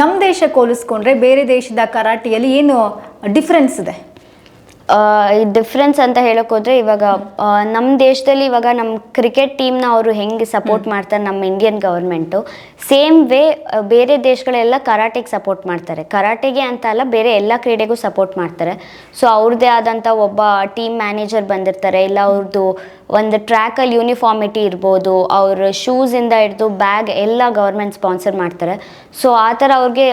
ನಮ್ಮ ದೇಶಕ್ಕೆ ಹೋಲಿಸ್ಕೊಂಡ್ರೆ ಬೇರೆ ದೇಶದ ಕರಾಟೆಯಲ್ಲಿ ಏನು ಡಿಫ್ರೆನ್ಸ್ ಇದೆ? ಡಿಫ್ರೆನ್ಸ್ ಅಂತ ಹೇಳಕ್ ಹೋದ್ರೆ ಇವಾಗ ನಮ್ಮ ದೇಶದಲ್ಲಿ ಇವಾಗ ನಮ್ಮ ಕ್ರಿಕೆಟ್ ಟೀಮ್ನ ಅವರು ಹೆಂಗೆ ಸಪೋರ್ಟ್ ಮಾಡ್ತಾರೆ ನಮ್ಮ ಇಂಡಿಯನ್ ಗೌರ್ಮೆಂಟು ಸೇಮ್ ವೇ ಬೇರೆ ದೇಶಗಳೆಲ್ಲ ಕರಾಟೆಗೆ ಸಪೋರ್ಟ್ ಮಾಡ್ತಾರೆ. ಕರಾಟೆಗೆ ಅಂತ ಅಲ್ಲ ಬೇರೆ ಎಲ್ಲ ಕ್ರೀಡೆಗೂ ಸಪೋರ್ಟ್ ಮಾಡ್ತಾರೆ. ಸೊ ಅವ್ರದ್ದೇ ಆದಂಥ ಒಬ್ಬ ಟೀಮ್ ಮ್ಯಾನೇಜರ್ ಬಂದಿರ್ತಾರೆ. ಇಲ್ಲ ಅವ್ರದ್ದು ಒಂದು ಟ್ರ್ಯಾಕಲ್ಲಿ ಯೂನಿಫಾರ್ಮಿಟಿ ಇರ್ಬೋದು ಅವ್ರ ಶೂಸಿಂದ ಹಿಡಿದು ಬ್ಯಾಗ್ ಎಲ್ಲ ಗೌರ್ಮೆಂಟ್ ಸ್ಪಾನ್ಸರ್ ಮಾಡ್ತಾರೆ. ಸೊ ಆ ಥರ ಅವ್ರಿಗೆ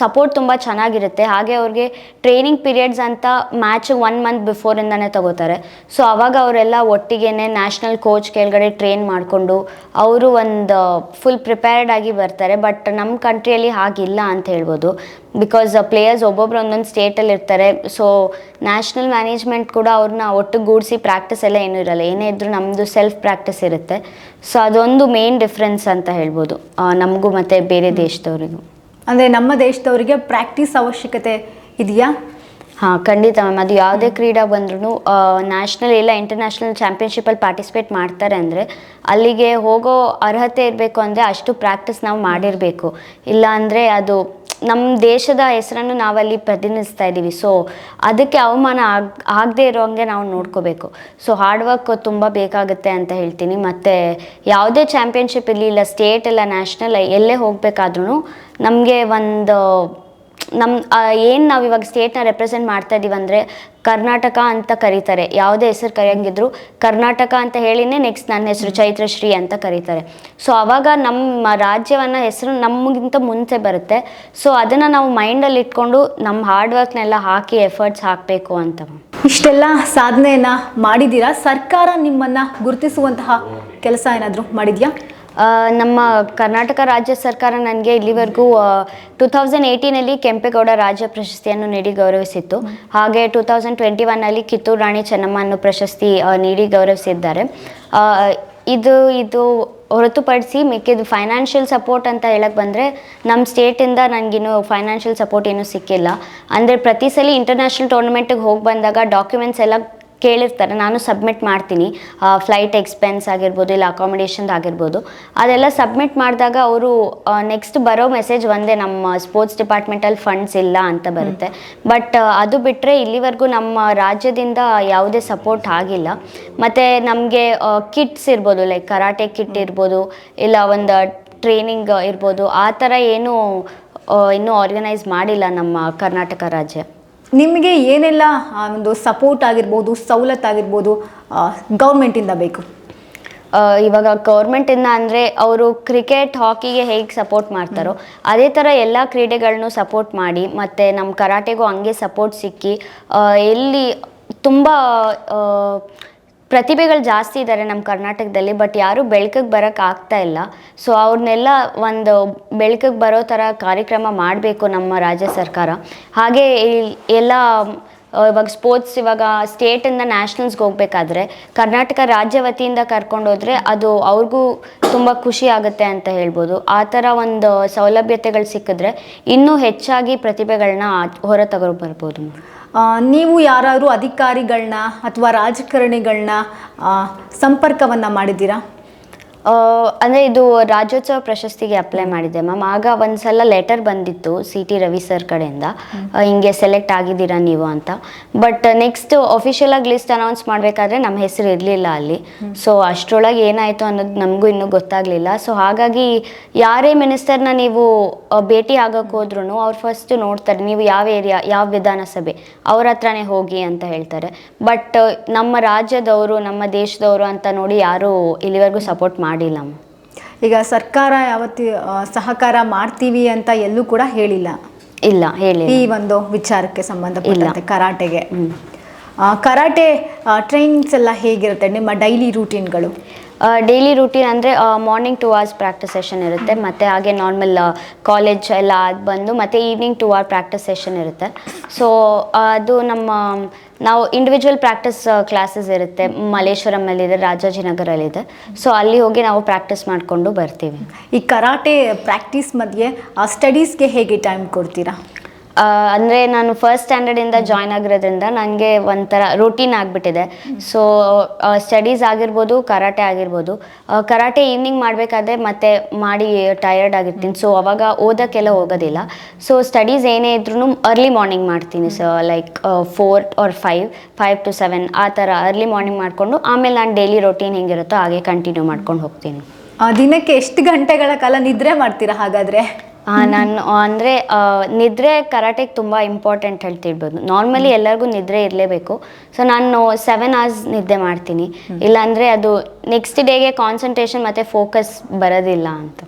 ಸಪೋರ್ಟ್ ತುಂಬ ಚೆನ್ನಾಗಿರುತ್ತೆ. ಹಾಗೆ ಅವ್ರಿಗೆ ಟ್ರೈನಿಂಗ್ ಪೀರಿಯಡ್ಸ್ ಅಂತ ಮ್ಯಾಚ್ ಒನ್ ಮಂತ್ ಬಿಫೋರಿಂದನೇ ತಗೋತಾರೆ. ಸೊ ಅವಾಗ ಅವರೆಲ್ಲ ಒಟ್ಟಿಗೆನೆ ನ್ಯಾಷನಲ್ ಕೋಚ್ ಕೆಳಗಡೆ ಟ್ರೈನ್ ಮಾಡಿಕೊಂಡು ಅವರು ಒಂದು ಫುಲ್ ಪ್ರಿಪೇರ್ಡ್ ಆಗಿ ಬರ್ತಾರೆ. ಬಟ್ ನಮ್ಮ ಕಂಟ್ರಿಯಲ್ಲಿ ಹಾಗಿಲ್ಲ ಅಂತ ಹೇಳ್ಬೋದು. ಬಿಕಾಸ್ ಪ್ಲೇಯರ್ಸ್ ಒಬ್ಬೊಬ್ರು ಒಂದೊಂದು ಸ್ಟೇಟಲ್ಲಿ ಇರ್ತಾರೆ. ಸೊ ನ್ಯಾಷನಲ್ ಮ್ಯಾನೇಜ್ಮೆಂಟ್ ಕೂಡ ಅವ್ರನ್ನ ಒಟ್ಟುಗೂಡಿಸಿ ಪ್ರಾಕ್ಟೀಸ್ ಎಲ್ಲ ಏನೂ ಇರಲ್ಲ. ಏನೇ ಇದ್ದರೂ ನಮ್ಮದು ಸೆಲ್ಫ್ ಪ್ರಾಕ್ಟೀಸ್ ಇರುತ್ತೆ. ಸೊ ಅದೊಂದು ಮೇನ್ ಡಿಫ್ರೆನ್ಸ್ ಅಂತ ಹೇಳ್ಬೋದು. ನಮಗೂ ಮತ್ತು ಬೇರೆ ದೇಶದವರಿಗೂ. ಅಂದರೆ ನಮ್ಮ ದೇಶದವರಿಗೆ ಪ್ರಾಕ್ಟೀಸ್ ಅವಶ್ಯಕತೆ ಇದೆಯಾ? ಹಾಂ, ಖಂಡಿತ ಮ್ಯಾಮ್ ಅದು ಯಾವುದೇ ಕ್ರೀಡಾ ಬಂದ್ರೂ ನ್ಯಾಷನಲ್ ಇಲ್ಲ ಇಂಟರ್ನ್ಯಾಷನಲ್ ಚಾಂಪಿಯನ್ಶಿಪ್ಪಲ್ಲಿ ಪಾರ್ಟಿಸಿಪೇಟ್ ಮಾಡ್ತಾರೆ ಅಂದರೆ ಅಲ್ಲಿಗೆ ಹೋಗೋ ಅರ್ಹತೆ ಇರಬೇಕು ಅಂದರೆ ಅಷ್ಟು ಪ್ರಾಕ್ಟೀಸ್ ನಾವು ಮಾಡಿರಬೇಕು. ಇಲ್ಲ ಅಂದರೆ ಅದು ನಮ್ಮ ದೇಶದ ಹೆಸರನ್ನು ನಾವಲ್ಲಿ ಪ್ರತಿನಿಧಿಸ್ತಾ ಇದ್ದೀವಿ ಸೊ ಅದಕ್ಕೆ ಅವಮಾನ ಆಗ, ಆಗದೆ ಇರೋಂಗೆ ನಾವು ನೋಡ್ಕೋಬೇಕು. ಸೊ ಹಾರ್ಡ್ ವರ್ಕ್ ತುಂಬ ಬೇಕಾಗುತ್ತೆ ಅಂತ ಹೇಳ್ತೀನಿ. ಮತ್ತು ಯಾವುದೇ ಚಾಂಪಿಯನ್ಶಿಪ್ ಇರಲಿ ಇಲ್ಲ ಸ್ಟೇಟ್ ಇಲ್ಲ ನ್ಯಾಷನಲ್ ಎಲ್ಲೇ ಹೋಗಬೇಕಾದ್ರೂ ನಮಗೆ ಒಂದು ನಮ್ಮ ಏನು ನಾವು ಇವಾಗ ಸ್ಟೇಟ್ನ ರೆಪ್ರೆಸೆಂಟ್ ಮಾಡ್ತಾ ಇದ್ದೀವಿ ಅಂದರೆ ಕರ್ನಾಟಕ ಅಂತ ಕರೀತಾರೆ. ಯಾವುದೇ ಹೆಸರು ಕರೆಯಂಗಿದ್ರು ಕರ್ನಾಟಕ ಅಂತ ಹೇಳಿನೇ ನೆಕ್ಸ್ಟ್ ನನ್ನ ಹೆಸರು ಚೈತ್ರಶ್ರೀ ಅಂತ ಕರೀತಾರೆ. ಸೊ ಅವಾಗ ನಮ್ಮ ರಾಜ್ಯವನ್ನು ಹೆಸರು ನಮಗಿಂತ ಮುಂಚೆ ಬರುತ್ತೆ. ಸೊ ಅದನ್ನು ನಾವು ಮೈಂಡಲ್ಲಿ ಇಟ್ಕೊಂಡು ನಮ್ಮ ಹಾರ್ಡ್ ವರ್ಕ್ನೆಲ್ಲ ಹಾಕಿ ಎಫರ್ಟ್ಸ್ ಹಾಕಬೇಕು ಅಂತ. ಇಷ್ಟೆಲ್ಲ ಸಾಧನೆಯನ್ನು ಮಾಡಿದ್ದೀರಾ? ಸರ್ಕಾರ ನಿಮ್ಮನ್ನ ಗುರುತಿಸುವಂತಹ ಕೆಲಸ ಏನಾದರೂ ಮಾಡಿದ್ಯಾ? ನಮ್ಮ ಕರ್ನಾಟಕ ರಾಜ್ಯ ಸರ್ಕಾರ ನನಗೆ ಇಲ್ಲಿವರೆಗೂ ಟೂ ತೌಸಂಡ್ ಏಯ್ಟೀನಲ್ಲಿ ಕೆಂಪೇಗೌಡ ರಾಜ್ಯ ಪ್ರಶಸ್ತಿಯನ್ನು ನೀಡಿ ಗೌರವಿಸಿತ್ತು. ಹಾಗೆ ಟೂ ತೌಸಂಡ್ ಟ್ವೆಂಟಿ ಒನ್ನಲ್ಲಿ ಕಿತ್ತೂರು ರಾಣಿ ಚೆನ್ನಮ್ಮ ಅನ್ನೋ ಪ್ರಶಸ್ತಿ ನೀಡಿ ಗೌರವಿಸಿದ್ದಾರೆ. ಇದು ಇದು ಹೊರತುಪಡಿಸಿ ಮಿಕ್ಕಿದ್ದು ಫೈನಾನ್ಷಿಯಲ್ ಸಪೋರ್ಟ್ ಅಂತ ಹೇಳಕ್ಕೆ ಬಂದರೆ ನಮ್ಮ ಸ್ಟೇಟಿಂದ ನನಗಿನ್ನೂ ಫೈನಾನ್ಷಿಯಲ್ ಸಪೋರ್ಟ್ ಏನೂ ಸಿಕ್ಕಿಲ್ಲ. ಅಂದರೆ ಪ್ರತಿ ಸಲ ಇಂಟರ್ನ್ಯಾಷನಲ್ ಟೂರ್ನಮೆಂಟಿಗೆ ಹೋಗಿ ಬಂದಾಗ ಡಾಕ್ಯುಮೆಂಟ್ಸ್ ಎಲ್ಲ ಕೇಳಿರ್ತಾರೆ ನಾನು ಸಬ್ಮಿಟ್ ಮಾಡ್ತೀನಿ. ಫ್ಲೈಟ್ ಎಕ್ಸ್ಪೆನ್ಸ್ ಆಗಿರ್ಬೋದು ಇಲ್ಲ ಅಕಾಮಿಡೇಷನ್ ಆಗಿರ್ಬೋದು. ಅದೆಲ್ಲ ಸಬ್ಮಿಟ್ ಮಾಡಿದಾಗ ಅವರು ನೆಕ್ಸ್ಟ್ ಬರೋ ಮೆಸೇಜ್ ಒಂದೇ ನಮ್ಮ ಸ್ಪೋರ್ಟ್ಸ್ ಡಿಪಾರ್ಟ್ಮೆಂಟಲ್ಲಿ ಫಂಡ್ಸ್ ಇಲ್ಲ ಅಂತ ಬರುತ್ತೆ. ಬಟ್ ಅದು ಬಿಟ್ಟರೆ ಇಲ್ಲಿವರೆಗೂ ನಮ್ಮ ರಾಜ್ಯದಿಂದ ಯಾವುದೇ ಸಪೋರ್ಟ್ ಆಗಿಲ್ಲ. ಮತ್ತು ನಮಗೆ ಕಿಟ್ಸ್ ಇರ್ಬೋದು ಲೈಕ್ ಕರಾಟೆ ಕಿಟ್ ಇರ್ಬೋದು ಇಲ್ಲ ಒಂದು ಟ್ರೈನಿಂಗ್ ಇರ್ಬೋದು ಆ ಥರ ಏನೂ ಇನ್ನೂ ಆರ್ಗನೈಸ್ ಮಾಡಿಲ್ಲ ನಮ್ಮ ಕರ್ನಾಟಕ ರಾಜ್ಯ. ನಿಮಗೆ ಏನೆಲ್ಲ ಒಂದು ಸಪೋರ್ಟ್ ಆಗಿರ್ಬೋದು ಸವಲತ್ತು ಆಗಿರ್ಬೋದು ಗೌರ್ಮೆಂಟಿಂದ ಬೇಕು? ಇವಾಗ ಗೌರ್ಮೆಂಟಿಂದ ಅಂದರೆ ಅವರು ಕ್ರಿಕೆಟ್ ಹಾಕಿಗೆ ಹೇಗೆ ಸಪೋರ್ಟ್ ಮಾಡ್ತಾರೋ ಅದೇ ಥರ ಎಲ್ಲ ಕ್ರೀಡೆಗಳನ್ನೂ ಸಪೋರ್ಟ್ ಮಾಡಿ ಮತ್ತು ನಮ್ಮ ಕರಾಟೆಗೂ ಹಂಗೆ ಸಪೋರ್ಟ್ ಸಿಕ್ಕಿ ಎಲ್ಲಿ ತುಂಬ ಪ್ರತಿಭೆಗಳು ಜಾಸ್ತಿ ಇದ್ದಾರೆ ನಮ್ಮ ಕರ್ನಾಟಕದಲ್ಲಿ ಬಟ್ ಯಾರು ಬೆಳಕಿಗೆ ಬರೋಕ್ಕೆ ಆಗ್ತಾ ಇಲ್ಲ. ಸೊ ಅವ್ರನ್ನೆಲ್ಲ ಒಂದು ಬೆಳಕಿಗೆ ಬರೋ ಥರ ಕಾರ್ಯಕ್ರಮ ಮಾಡಬೇಕು ನಮ್ಮ ರಾಜ್ಯ ಸರ್ಕಾರ. ಹಾಗೆ ಎಲ್ಲ ಇವಾಗ ಸ್ಪೋರ್ಟ್ಸ್ ಇವಾಗ ಸ್ಟೇಟಿಂದ ನ್ಯಾಷನಲ್ಸ್ಗೆ ಹೋಗ್ಬೇಕಾದ್ರೆ, ಕರ್ನಾಟಕ ರಾಜ್ಯ ವತಿಯಿಂದ ಕರ್ಕೊಂಡು ಹೋದರೆ ಅದು ಅವ್ರಿಗೂ ತುಂಬ ಖುಷಿ ಆಗುತ್ತೆ ಅಂತ ಹೇಳ್ಬೋದು. ಆ ಥರ ಒಂದು ಸೌಲಭ್ಯತೆಗಳು ಸಿಕ್ಕಿದ್ರೆ ಇನ್ನೂ ಹೆಚ್ಚಾಗಿ ಪ್ರತಿಭೆಗಳನ್ನ ಹೊರ ತಗೋ ಬರ್ಬೋದು ನೀವು ಯಾರಾದರೂ ಅಧಿಕಾರಿಗಳನ್ನ ಅಥವಾ ರಾಜಕಾರಣಿಗಳನ್ನ ಸಂಪರ್ಕವನ್ನು ಮಾಡಿದ್ದೀರಾ? ಅಂದರೆ ಇದು ರಾಜ್ಯೋತ್ಸವ ಪ್ರಶಸ್ತಿಗೆ ಅಪ್ಲೈ ಮಾಡಿದ್ದೆ ಮ್ಯಾಮ್ ಆಗ ಒಂದು ಸಲ ಲೆಟರ್ ಬಂದಿತ್ತು ಸಿ ಟಿ ರವಿ ಸರ್ ಕಡೆಯಿಂದ. ಹಿಂಗೆ ಸೆಲೆಕ್ಟ್ ಆಗಿದ್ದೀರಾ ನೀವು ಅಂತ. ಬಟ್ ನೆಕ್ಸ್ಟ್ ಅಫಿಷಿಯಲ್ ಆಗಿ ಲಿಸ್ಟ್ ಅನೌನ್ಸ್ ಮಾಡಬೇಕಾದ್ರೆ ನಮ್ಮ ಹೆಸರು ಇರಲಿಲ್ಲ ಅಲ್ಲಿ. ಸೊ ಅಷ್ಟರೊಳಗೆ ಏನಾಯಿತು ಅನ್ನೋದು ನಮಗೂ ಇನ್ನೂ ಗೊತ್ತಾಗಲಿಲ್ಲ. ಸೊ ಹಾಗಾಗಿ ಯಾರೇ ಮಿನಿಸ್ಟರ್ನ ನೀವು ಭೇಟಿ ಆಗೋಕ್ಕೆ ಹೋದ್ರೂ ಅವ್ರು ಫಸ್ಟ್ ನೋಡ್ತಾರೆ ನೀವು ಯಾವ ಏರಿಯಾ ಯಾವ ವಿಧಾನಸಭೆ ಅವ್ರ ಹತ್ರನೇ ಹೋಗಿ ಅಂತ ಹೇಳ್ತಾರೆ. ಬಟ್ ನಮ್ಮ ರಾಜ್ಯದವರು ನಮ್ಮ ದೇಶದವರು ಅಂತ ನೋಡಿ ಯಾರು ಇಲ್ಲಿವರೆಗೂ ಸಪೋರ್ಟ್ ಮ್ಯಾಮ್. ಈಗ ಸರ್ಕಾರ ಯಾವತ್ತಿ ಸಹಕಾರ ಮಾಡ್ತೀವಿ ಅಂತ ಎಲ್ಲೂ ಕೂಡ ಹೇಳಿಲ್ಲ? ಇಲ್ಲ ಹೇಳಿ ಈ ಒಂದು ವಿಚಾರಕ್ಕೆ ಸಂಬಂಧಪಟ್ಟಂತೆ ಕರಾಟೆಗೆ. ಕರಾಟೆ ಟ್ರೈನಿಂಗ್ಸ್ ಎಲ್ಲ ಹೇಗಿರುತ್ತೆ ನಿಮ್ಮ ಡೈಲಿ ರೂಟೀನ್ಗಳು ಡೈಲಿ ರೂಟೀನ್ ಅಂದರೆ morning two hours practice session ಇರುತ್ತೆ. ಮತ್ತು ಹಾಗೆ ನಾರ್ಮಲ್ ಕಾಲೇಜ್ ಎಲ್ಲ ಅದು ಬಂದು ಮತ್ತು evening two hour practice session ಇರುತ್ತೆ. ಸೊ ಅದು ನಮ್ಮ, ನಾವು ಇಂಡಿವಿಜುವಲ್ ಪ್ರಾಕ್ಟೀಸ್ ಕ್ಲಾಸಸ್ ಇರುತ್ತೆ. ಮಲ್ಲೇಶ್ವರಮಲ್ಲಿದೆ ರಾಜಾಜಿನಗರಲ್ಲಿದೆ. ಸೊ ಅಲ್ಲಿ ಹೋಗಿ ನಾವು ಪ್ರಾಕ್ಟೀಸ್ ಮಾಡಿಕೊಂಡು ಬರ್ತೀವಿ. ಈ ಕರಾಟೆ ಪ್ರಾಕ್ಟೀಸ್ ಮಧ್ಯೆ ಸ್ಟಡೀಸ್ಗೆ ಹೇಗೆ ಟೈಮ್ ಕೊಡ್ತೀರಾ? ಅಂದರೆ ನಾನು ಫಸ್ಟ್ ಸ್ಟ್ಯಾಂಡರ್ಡಿಂದ ಜಾಯ್ನ್ ಆಗಿರೋದ್ರಿಂದ ನನಗೆ ಒಂಥರ ರೂಟೀನ್ ಆಗಿಬಿಟ್ಟಿದೆ. ಸೊ ಸ್ಟಡೀಸ್ ಆಗಿರ್ಬೋದು, ಕರಾಟೆ ಆಗಿರ್ಬೋದು. ಕರಾಟೆ ಈವ್ನಿಂಗ್ ಮಾಡಬೇಕಾದ್ರೆ ಮತ್ತೆ ಮಾಡಿ ಟಯರ್ಡ್ ಆಗಿರ್ತೀನಿ. ಸೊ ಅವಾಗ ಓದೋಕ್ಕೆಲ್ಲ ಹೋಗೋದಿಲ್ಲ. ಸೊ ಸ್ಟಡೀಸ್ ಏನೇ ಇದ್ರೂ ಅರ್ಲಿ ಮಾರ್ನಿಂಗ್ ಮಾಡ್ತೀನಿ so like four or five five to seven ಆ ಥರ ಅರ್ಲಿ ಮಾರ್ನಿಂಗ್ ಮಾಡಿಕೊಂಡು ಆಮೇಲೆ ನಾನು ಡೈಲಿ ರೊಟೀನ್ ಹೆಂಗಿರುತ್ತೋ ಹಾಗೆ ಕಂಟಿನ್ಯೂ ಮಾಡ್ಕೊಂಡು ಹೋಗ್ತೀನಿ. ದಿನಕ್ಕೆ ಎಷ್ಟು ಗಂಟೆಗಳ ಕಾಲ ನಿದ್ರೆ ಮಾಡ್ತೀರಾ ಹಾಗಾದ್ರೆ? ನಾನು ಅಂದರೆ ನಿದ್ರೆ ಕರಾಟೆಗೆ ತುಂಬ ಇಂಪಾರ್ಟೆಂಟ್ ಹೇಳ್ತಿರ್ಬೋದು. ನಾರ್ಮಲಿ ಎಲ್ಲರಿಗೂ ನಿದ್ರೆ ಇರಲೇಬೇಕು. ಸೊ ನಾನು ಸೆವೆನ್ ಅವರ್ಸ್ ನಿದ್ದೆ ಮಾಡ್ತೀನಿ. ಇಲ್ಲಾಂದರೆ ಅದು ನೆಕ್ಸ್ಟ್ ಡೇಗೆ ಕಾನ್ಸಂಟ್ರೇಷನ್ ಮತ್ತು ಫೋಕಸ್ ಬರೋದಿಲ್ಲ ಅಂತ.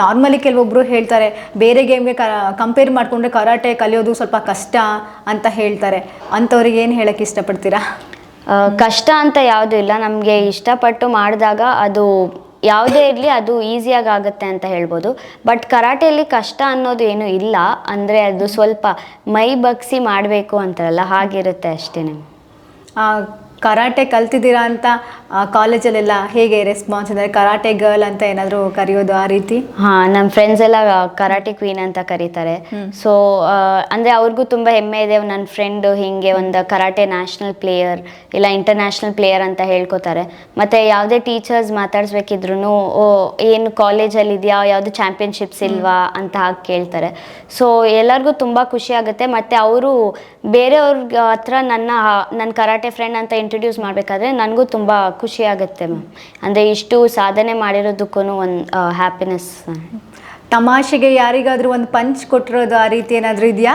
ನಾರ್ಮಲಿ ಕೆಲವೊಬ್ಬರು ಹೇಳ್ತಾರೆ ಬೇರೆ ಗೇಮ್ಗೆ ಕಂಪೇರ್ ಮಾಡಿಕೊಂಡ್ರೆ ಕರಾಟೆ ಕಲಿಯೋದು ಸ್ವಲ್ಪ ಕಷ್ಟ ಅಂತ ಹೇಳ್ತಾರೆ. ಅಂಥವ್ರಿಗೆ ಏನು ಹೇಳಕ್ಕೆ ಇಷ್ಟಪಡ್ತೀರಾ? ಕಷ್ಟ ಅಂತ ಯಾವುದೂ ಇಲ್ಲ. ನಮಗೆ ಇಷ್ಟಪಟ್ಟು ಮಾಡಿದಾಗ ಅದು ಯಾವುದೇ ಇರಲಿ ಅದು ಈಸಿಯಾಗಿ ಆಗುತ್ತೆ ಅಂತ ಹೇಳ್ಬೋದು. ಬಟ್ ಕರಾಟೆಯಲ್ಲಿ ಕಷ್ಟ ಅನ್ನೋದು ಏನು ಇಲ್ಲ. ಅಂದರೆ ಅದು ಸ್ವಲ್ಪ ಮೈ ಬಗ್ಸಿ ಮಾಡಬೇಕು ಅಂತಾರಲ್ಲ, ಹಾಗಿರುತ್ತೆ ಅಷ್ಟೇ ಕರಾಟೆ ಕಲ್ತಿದ್ದೀರಾ ಅಂತ ಕಾಲೇಜಲ್ಲೆಲ್ಲ ಹೇಗೆ ರೆಸ್ಪಾನ್ಸ್ ಅಂದರೆ ಕರಾಟೆ ಗರ್ಲ್ ಅಂತ ಏನಾದರೂ ಕರೆಯೋದು ಆ ರೀತಿ? ಹಾ ನಮ್ಮ ಫ್ರೆಂಡ್ಸ್ ಎಲ್ಲ ಕರಾಟೆ ಕ್ವೀನ್ ಅಂತ ಕರೀತಾರೆ. ಸೊ ಅಂದ್ರೆ ಅವ್ರಿಗೂ ತುಂಬಾ ಹೆಮ್ಮೆ ಇದೆ. ನನ್ನ ಫ್ರೆಂಡ್ ಹಿಂಗೆ ಒಂದು ಕರಾಟೆ ನ್ಯಾಷನಲ್ ಪ್ಲೇಯರ್ ಇಲ್ಲ ಇಂಟರ್ನ್ಯಾಷನಲ್ ಪ್ಲೇಯರ್ ಅಂತ ಹೇಳ್ಕೊತಾರೆ. ಮತ್ತೆ ಯಾವುದೇ ಟೀಚರ್ಸ್ ಮಾತಾಡ್ಸ್ಬೇಕಿದ್ರು ಓ ಏನು ಕಾಲೇಜಲ್ಲಿ ಇದೆಯಾ? ಯಾವುದು ಚಾಂಪಿಯನ್ಶಿಪ್ಸ್ ಇಲ್ವಾ? ಅಂತ ಹಾಗೆ ಕೇಳ್ತಾರೆ. ಸೊ ಎಲ್ಲರಿಗೂ ತುಂಬಾ ಖುಷಿ ಆಗುತ್ತೆ. ಮತ್ತೆ ಅವರು ಬೇರೆಯವ್ರ ಹತ್ರ ನನ್ನ ನನ್ನ ಕರಾಟೆ ಫ್ರೆಂಡ್ ಅಂತ ಇಂಟ್ರೊಡ್ಯೂಸ್ ಮಾಡಬೇಕಾದ್ರೆ ನನಗೂ ತುಂಬ ಖುಷಿ ಆಗುತ್ತೆ ಮ್ಯಾಮ್. ಅಂದರೆ ಇಷ್ಟು ಸಾಧನೆ ಮಾಡಿರೋದಕ್ಕೂ ಒಂದು ಹ್ಯಾಪಿನೆಸ್ ತಮಾಷೆಗೆ ಯಾರಿಗಾದ್ರೂ ಒಂದು ಪಂಚ್ ಕೊಟ್ಟಿರೋದು ಆ ರೀತಿ ಏನಾದರೂ ಇದೆಯಾ?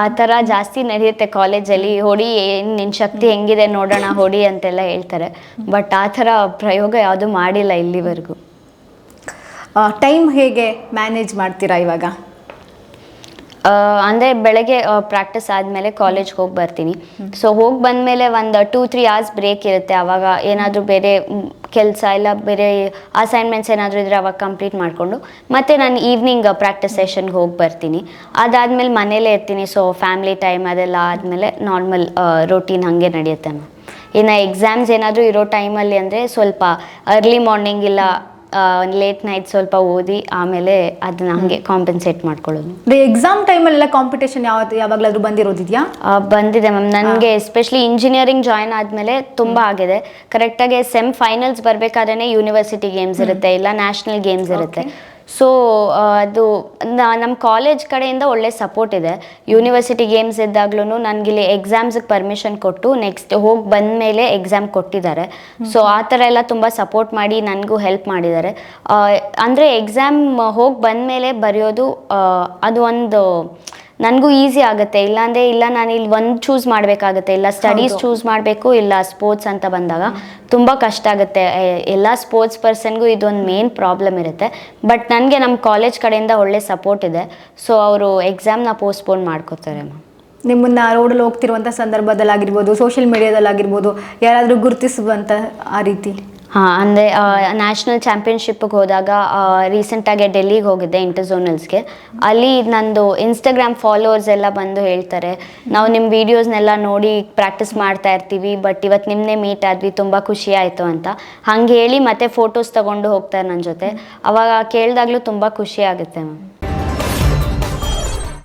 ಆ ಥರ ಜಾಸ್ತಿ ನಡೆಯುತ್ತೆ ಕಾಲೇಜಲ್ಲಿ. ಹೊಡಿ ಏನು ನಿನ್ನ ಶಕ್ತಿ ಹೆಂಗಿದೆ ನೋಡೋಣ ಹೊಡಿ ಅಂತೆಲ್ಲ ಹೇಳ್ತಾರೆ. ಬಟ್ ಆ ಥರ ಪ್ರಯೋಗ ಯಾವುದು ಮಾಡಿಲ್ಲ ಇಲ್ಲಿವರೆಗೂ. ಟೈಮ್ ಹೇಗೆ ಮ್ಯಾನೇಜ್ ಮಾಡ್ತೀರಾ ಇವಾಗ? ಅಂದ್ರೆ ಬೆಳಗ್ಗೆ ಪ್ರಾಕ್ಟೀಸ್ ಆದಮೇಲೆ ಕಾಲೇಜ್ಗೆ ಹೋಗಿ ಬರ್ತೀನಿ. ಸೊ ಹೋಗಿ ಬಂದಮೇಲೆ ಒಂದು ಟೂ ತ್ರೀ ಅವರ್ಸ್ ಬ್ರೇಕ್ ಇರುತ್ತೆ. ಆವಾಗ ಏನಾದರೂ ಬೇರೆ ಕೆಲಸ ಇಲ್ಲ, ಬೇರೆ ಅಸೈನ್ಮೆಂಟ್ಸ್ ಏನಾದರೂ ಇದ್ರೆ ಅವಾಗ ಕಂಪ್ಲೀಟ್ ಮಾಡಿಕೊಂಡು. ಮತ್ತೆ ನಾನು ಈವ್ನಿಂಗ್ ಪ್ರಾಕ್ಟೀಸ್ ಸೆಷನ್ಗೆ ಹೋಗಿ ಬರ್ತೀನಿ. ಅದಾದಮೇಲೆ ಮನೇಲೇ ಇರ್ತೀನಿ. ಸೊ ಫ್ಯಾಮಿಲಿ ಟೈಮ್ ಅದೆಲ್ಲ ಆದಮೇಲೆ ನಾರ್ಮಲ್ ರೊಟೀನ್ ಹಾಗೆ ನಡೆಯುತ್ತೆ ಮ್ಯಾಮ್ ಇನ್ನು ಎಕ್ಸಾಮ್ಸ್ ಏನಾದರೂ ಇರೋ ಟೈಮಲ್ಲಿ ಅಂದರೆ ಸ್ವಲ್ಪ ಅರ್ಲಿ ಮಾರ್ನಿಂಗ್ ಇಲ್ಲ ಲೇಟ್ ನೈಟ್ ಸ್ವಲ್ಪ ಓದಿ ಆಮೇಲೆ ಅದನ್ನ ಹಂಗೆ ಕಾಂಪೆನ್ಸೇಟ್ ಮಾಡ್ಕೊಳ್ಳೋದು. ಎಕ್ಸಾಮ್ ಟೈಮಲ್ಲೆಲ್ಲ ಕಾಂಪಿಟೇಷನ್ ಯಾವತ್ತು ಯಾವಾಗಲಾದ್ರೂ ಬಂದಿರೋದಿದೆಯಾ? ಬಂದಿದೆ ಮ್ಯಾಮ್ ನನಗೆ ಎಸ್ಪೆಷಲಿ ಇಂಜಿನಿಯರಿಂಗ್ ಜಾಯ್ನ್ ಆದಮೇಲೆ ತುಂಬ ಆಗಿದೆ. ಕರೆಕ್ಟಾಗಿ ಸೆಮ್ ಫೈನಲ್ಸ್ ಬರಬೇಕಾದ್ರೆ ಯೂನಿವರ್ಸಿಟಿ ಗೇಮ್ಸ್ ಇರುತ್ತೆ ಇಲ್ಲ ನ್ಯಾಷನಲ್ ಗೇಮ್ಸ್ ಇರುತ್ತೆ. ಸೊ ಅದು ನಮ್ಮ ಕಾಲೇಜ್ ಕಡೆಯಿಂದ ಒಳ್ಳೆ ಸಪೋರ್ಟ್ ಇದೆ. ಯೂನಿವರ್ಸಿಟಿ ಗೇಮ್ಸ್ ಇದ್ದಾಗ್ಲೂ ನನಗಿಲ್ಲಿ ಎಕ್ಸಾಮ್ಸ್ಗೆ ಪರ್ಮಿಷನ್ ಕೊಟ್ಟು ನೆಕ್ಸ್ಟ್ ಹೋಗಿ ಬಂದ ಮೇಲೆ ಎಕ್ಸಾಮ್ ಕೊಟ್ಟಿದ್ದಾರೆ. ಸೊ ಆ ಥರ ಎಲ್ಲ ತುಂಬ ಸಪೋರ್ಟ್ ಮಾಡಿ ನನಗೂ ಹೆಲ್ಪ್ ಮಾಡಿದ್ದಾರೆ. ಅಂದರೆ ಎಕ್ಸಾಮ್ ಹೋಗಿ ಬಂದ ಮೇಲೆ ಬರೆಯೋದು ಅದು ಒಂದು ನನಗೂ ಈಸಿ ಆಗುತ್ತೆ. ಇಲ್ಲಾಂದರೆ ಇಲ್ಲ ನಾನು ಇಲ್ಲಿ ಒಂದು ಚೂಸ್ ಮಾಡಬೇಕಾಗುತ್ತೆ. ಇಲ್ಲ ಸ್ಟಡೀಸ್ ಚೂಸ್ ಮಾಡಬೇಕು ಇಲ್ಲ ಸ್ಪೋರ್ಟ್ಸ್ ಅಂತ ಬಂದಾಗ ತುಂಬ ಕಷ್ಟ ಆಗುತ್ತೆ. ಎಲ್ಲ ಸ್ಪೋರ್ಟ್ಸ್ ಪರ್ಸನ್ಗೂ ಇದೊಂದು ಮೇನ್ ಪ್ರಾಬ್ಲಮ್ ಇರುತ್ತೆ. ಬಟ್ ನನಗೆ ನಮ್ಮ ಕಾಲೇಜ್ ಕಡೆಯಿಂದ ಒಳ್ಳೆ ಸಪೋರ್ಟ್ ಇದೆ. ಸೊ ಅವರು ಎಕ್ಸಾಮ್ನ ಪೋಸ್ಟ್ಪೋನ್ ಮಾಡ್ಕೋತಾರೆ ಮ್ಯಾಮ್ ನಿಮ್ಮನ್ನ ರೋಡಲ್ಲಿ ಹೋಗ್ತಿರುವಂಥ ಸಂದರ್ಭದಲ್ಲಾಗಿರ್ಬೋದು ಸೋಷಿಯಲ್ ಮೀಡಿಯಾದಲ್ಲಾಗಿರ್ಬೋದು ಯಾರಾದರೂ ಗುರುತಿಸುವಂಥ ಆ ರೀತಿ. ಹಾಂ, ಅಂದರೆ ನ್ಯಾಷನಲ್ ಚಾಂಪಿಯನ್ಶಿಪ್ಗೆ ಹೋದಾಗ ರೀಸೆಂಟಾಗಿ ಡೆಲ್ಲಿಗೆ ಹೋಗಿದ್ದೆ ಇಂಟರ್ಝೋನಲ್ಸ್ಗೆ ಅಲ್ಲಿ ನಂದು ಇನ್ಸ್ಟಾಗ್ರಾಮ್ ಫಾಲೋವರ್ಸ್ ಎಲ್ಲ ಬಂದು ಹೇಳ್ತಾರೆ, ನಾವು ನಿಮ್ಮ ವೀಡಿಯೋಸ್ನೆಲ್ಲ ನೋಡಿ ಪ್ರಾಕ್ಟೀಸ್ ಮಾಡ್ತಾ ಇರ್ತೀವಿ ಬಟ್ ಇವತ್ತು ನಿಮ್ಮನ್ನೇ ಮೀಟ್ ಆದ್ವಿ, ತುಂಬ ಖುಷಿ ಆಯಿತು ಅಂತ. ಹಂಗೆ ಹೇಳಿ ಮತ್ತೆ ಫೋಟೋಸ್ ತಗೊಂಡು ಹೋಗ್ತಾರೆ ನನ್ನ ಜೊತೆ. ಅವಾಗ ಕೇಳಿದಾಗ್ಲೂ ತುಂಬ ಖುಷಿ ಆಗುತ್ತೆ ಮ್ಯಾಮ್.